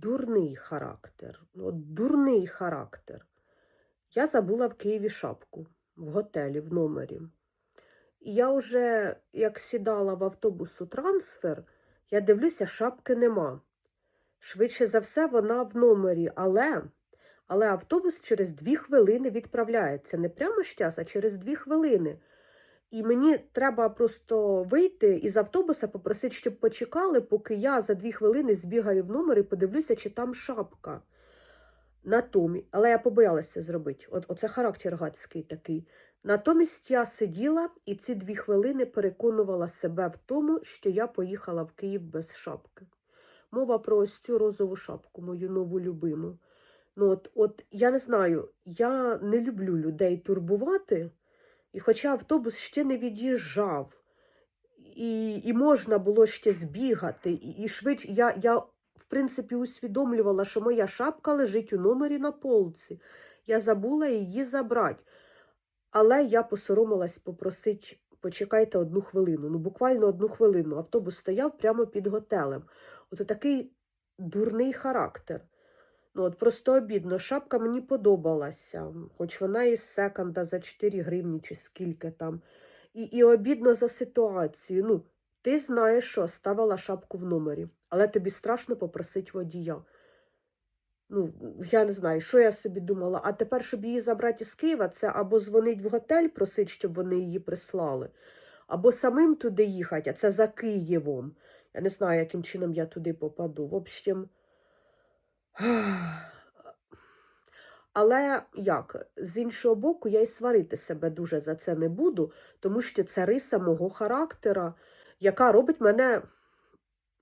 дурний характер. От дурний характер. Я забула в Києві шапку в готелі, в номері. І я вже, як сідала в автобус у трансфер, я дивлюся, шапки нема. Швидше за все, вона в номері, але, але автобус через дві хвилини відправляється. Не прямо ж час, а через дві хвилини. І мені треба просто вийти із автобуса, попросити, щоб почекали, поки я за дві хвилини збігаю в номер і подивлюся, чи там шапка. Натомість, але я побоялася зробити. От, оце характер гадський такий. Натомість я сиділа і ці дві хвилини переконувала себе в тому, що я поїхала в Київ без шапки. Мова про ось цю розову шапку, мою нову любиму. Ну, от, от я не знаю, я не люблю людей турбувати, і хоча автобус ще не від'їжджав, і, і можна було ще збігати, і, і швидше я, я, в принципі, усвідомлювала, що моя шапка лежить у номері на полці. Я забула її забрати. Але я посоромилась попросити, почекайте одну хвилину. Ну, буквально одну хвилину. Автобус стояв прямо під готелем. От такий дурний характер. Ну, от просто обідно. Шапка мені подобалася, хоч вона із секонда за 4 гривні чи скільки там. І, і обідно за ситуацію. Ну, ти знаєш, що ставила шапку в номері, але тобі страшно попросити водія. Ну, я не знаю, що я собі думала. А тепер, щоб її забрати з Києва, це або дзвонить в готель, просить, щоб вони її прислали, або самим туди їхати, а це за Києвом. Я не знаю, яким чином я туди попаду. В общем. Але як? З іншого боку, я й сварити себе дуже за це не буду, тому що це риса мого характера, яка робить мене,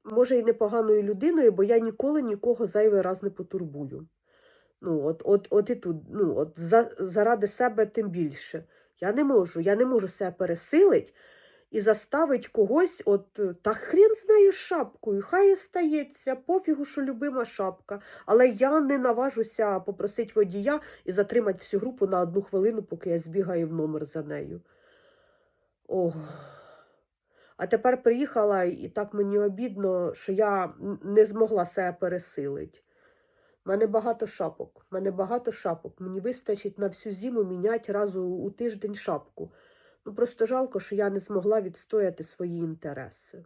може, і непоганою людиною, бо я ніколи нікого зайвий раз не потурбую. Ну, от, от, от і тут, ну, от за, заради себе тим більше. Я не можу, я не можу себе пересилити і заставить когось, от та хрін з нею шапкою, хай і стається, пофігу, що любима шапка. Але я не наважуся попросити водія і затримати всю групу на одну хвилину, поки я збігаю в номер за нею. Ох. А тепер приїхала, і так мені обідно, що я не змогла себе пересилити. У мене багато шапок. Мене багато шапок. Мені вистачить на всю зиму міняти раз у, у тиждень шапку. Ну просто жалко, що я не змогла відстояти свої інтереси.